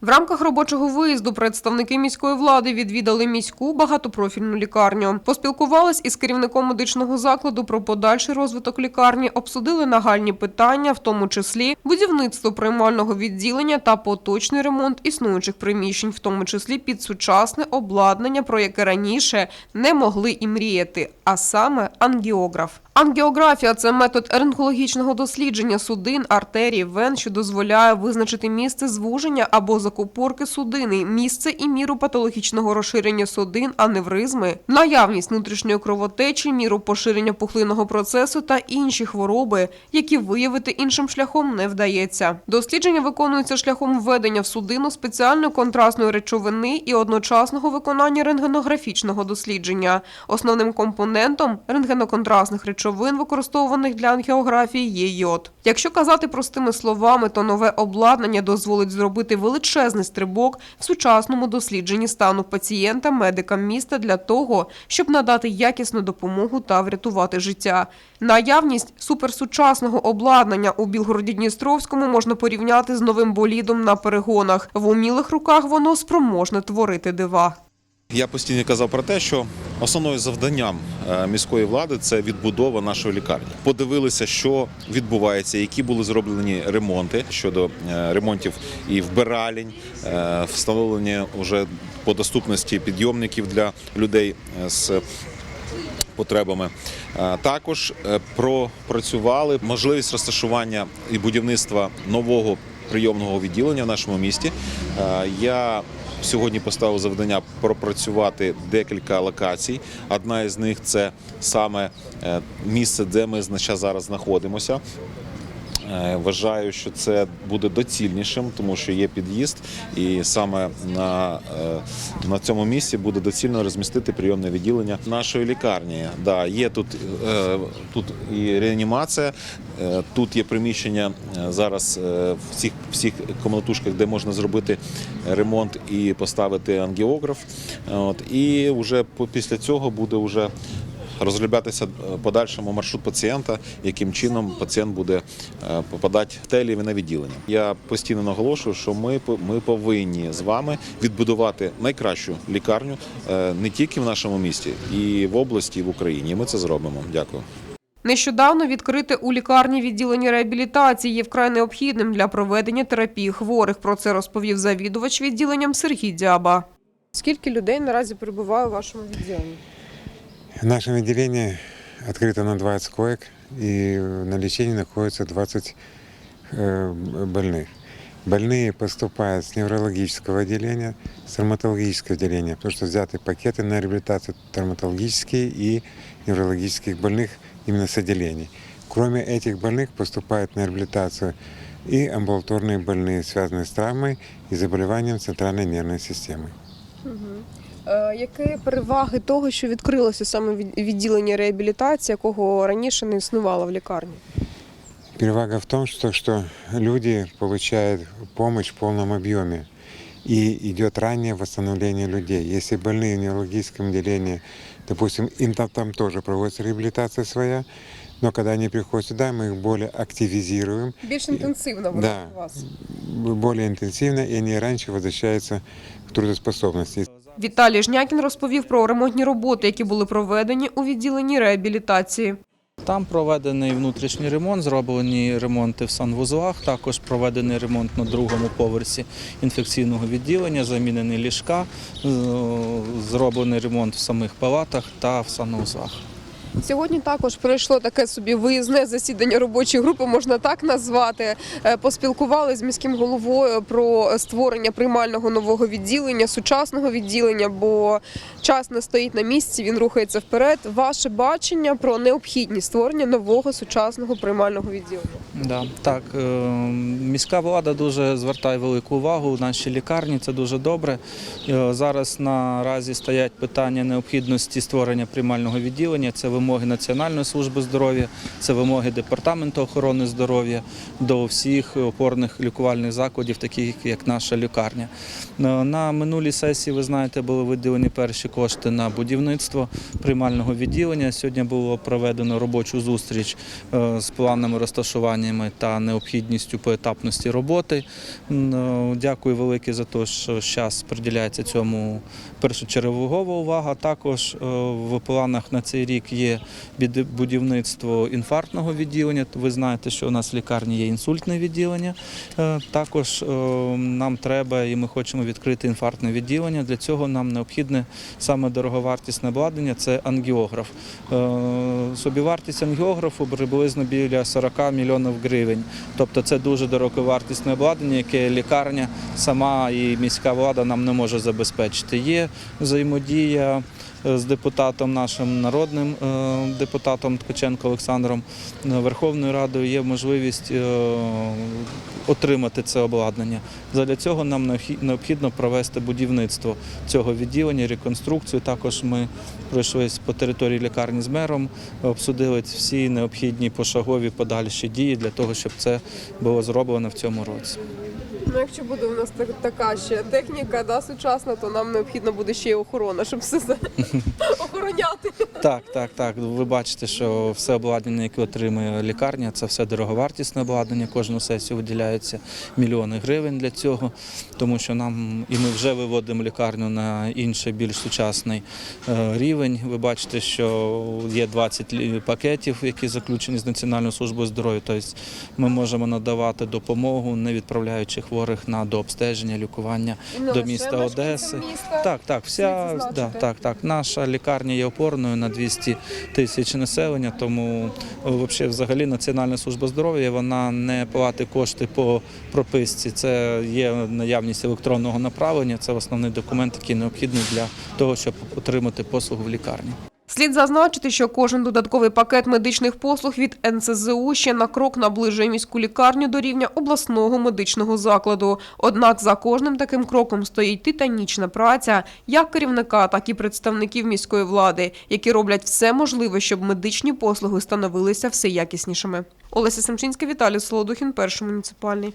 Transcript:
В рамках робочого виїзду представники міської влади відвідали міську багатопрофільну лікарню. Поспілкувались із керівником медичного закладу про подальший розвиток лікарні, обсудили нагальні питання, в тому числі будівництво приймального відділення та поточний ремонт існуючих приміщень, в тому числі під сучасне обладнання, про яке раніше не могли і мріяти, а саме ангіограф. Ангіографія це метод рентгенологічного дослідження судин, артерій, вен, що дозволяє визначити місце звуження або закупорки судини, місце і міру патологічного розширення судин, аневризми, наявність внутрішньої кровотечі, міру поширення пухлинного процесу та інші хвороби, які виявити іншим шляхом не вдається. Дослідження виконується шляхом введення в судину спеціальної контрастної речовини і одночасного виконання рентгенографічного дослідження. Основним компонентом рентгеноконтрастних речовин, використовуваних для ангіографії, є йод. Якщо казати простими словами, то нове обладнання дозволить зробити величезний стрибок в сучасному дослідженні стану пацієнта медикам міста для того, щоб надати якісну допомогу та врятувати життя. Наявність суперсучасного обладнання у Білгороді-Дністровському можна порівняти з новим болідом на перегонах. В умілих руках воно спроможне творити дива. Я постійно казав про те, що основною завданням е, міської влади це відбудова нашої лікарні. Подивилися, що відбувається, які були зроблені ремонти щодо е, ремонтів і вбиралень, е, встановлення вже по доступності підйомників для людей з потребами. Також пропрацювали можливість розташування і будівництва нового прийомного відділення в нашому місті. Я сьогодні поставив завдання пропрацювати декілька локацій. Одна із них це саме е, місце, де ми зараз знаходимося. Е, Вважаю, що це буде доцільнішим, тому що є під'їзд, і саме на, е, на цьому місці буде доцільно розмістити прийомне відділення нашої лікарні. Да, є тут, е, тут і реанімація, тут є приміщення зараз в всіх, всіх комнатушках, де можна зробити ремонт і поставити ангіограф. От, і вже після цього буде вже розроблятися е, подальшому маршрут пацієнта, яким чином пацієнт буде е, попадати в те чи інше відділення. Я постійно наголошую, що ми, ми повинні з вами відбудувати найкращу лікарню е, не тільки в нашому місті, і в області, і в Україні. І ми це зробимо. Дякую. Нещодавно відкрите у лікарні відділення реабілітації є вкрай необхідним для проведення терапії хворих. Про це розповів завідувач відділенням Сергій Дяба. Скільки людей наразі перебуває у вашому відділенні? В нашем отделении открыто на 20 коек, и на лечении находится 20 э, больных. Больные поступают с неврологического отделения, с травматологического отделения, потому что взяты пакеты на реабилитацию травматологические и неврологических больных именно с отделений. Кроме этих больных поступают на реабилитацию и амбулаторные больные, связанные с травмой и заболеванием центральной нервной системы. Е, Які переваги того, що відкрилося саме від- відділення реабілітації, якого раніше не існувало в лікарні? Перевага в том, что, что люди получают помощь в полном объеме. И идет раннее восстановление людей. Если больные в неврологическом отделении, допустим, им там, там тоже проводится реабилитация своя, но когда они приходят сюда, мы их более активизируем, Більш інтенсивно вона Да. у вас. более интенсивно, и они раньше возвращаются к трудоспособности. Віталій Жнякін розповів про ремонтні роботи, які були проведені у відділенні реабілітації. Там проведений внутрішній ремонт, зроблені ремонти в санвузлах, також проведений ремонт на другому поверсі інфекційного відділення, замінені ліжка, зроблений ремонт в самих палатах та в санвузлах. Сьогодні також пройшло таке собі виїзне засідання робочої групи, можна так назвати. Е, Поспілкували з міським головою про створення приймального нового відділення, сучасного відділення, бо час не стоїть на місці, він рухається вперед. Ваше бачення про необхідність створення нового сучасного приймального відділення. Да, так, е, міська влада дуже звертає велику увагу в нашій лікарні, це дуже добре. Е, Зараз наразі стоять питання необхідності створення приймального відділення. Це вимоги Національної служби здоров'я, це вимоги департаменту охорони здоров'я до всіх опорних лікувальних закладів, таких як наша лікарня. На- На минулій сесії, ви знаєте, були виділені перші кошти на будівництво приймального відділення. Сьогодні було проведено робочу зустріч е, з планами розташуваннями та необхідністю поетапності роботи. Е, Дякую велике за те, що зараз приділяється цьому першочергова увага. Також е, в планах на цей рік є біди- будівництво інфарктного відділення. Ви знаєте, що у нас в лікарні є інсультне відділення. Е, Також е, нам треба і ми хочемо відкрити інфарктне відділення. Для цього нам необхідне саме дороговартісне обладнання це ангіограф. Е, Собівартість ангіографу приблизно біля 40 мільйонів гривень. Тобто це дуже дороговартісне обладнання, яке лікарня сама і міська влада нам не може забезпечити. Є взаємодія з депутатом нашим народним е, депутатом Ткаченко Олександром е, Верховною Радою є можливість е, отримати це обладнання. Задля цього нам необхідно провести будівництво цього відділення, реконструкцію. Також ми пройшлись по території лікарні з мером, обсудили всі необхідні пошагові подальші дії для того, щоб це було зроблено в цьому році. Ну, якщо буде у нас так- така ще техніка да, сучасна, то нам необхідно буде ще й охорона, щоб все це охороняти. Так, так, так. Ви бачите, що все обладнання, яке отримує лікарня, це все дороговартісне обладнання. Кожну сесію виділяється мільйони гривень для цього, тому що нам і ми вже виводимо лікарню на інший, більш сучасний е, рівень. Ви бачите, що є 20 лі- пакетів, які заключені з Національною службою здоров'я. Тобто ми можемо надавати допомогу, не відправляючи хворих на дообстеження, лікування до міста Одеси. Так, так, вся да, так, так. Наша лікарня є опорною на 200 тисяч населення, тому о, взагалі Національна служба здоров'я вона не платить кошти по прописці. Це є наявність електронного направлення. Це основний документ, який необхідний для того, щоб отримати послугу в лікарні. Слід зазначити, що кожен додатковий пакет медичних послуг від НСЗУ ще на крок наближує міську лікарню до рівня обласного медичного закладу. Однак за кожним таким кроком стоїть титанічна праця як керівника, так і представників міської влади, які роблять все можливе, щоб медичні послуги становилися все якіснішими. Олеся Семчинська, Віталій Солодухін, перший муніципальний.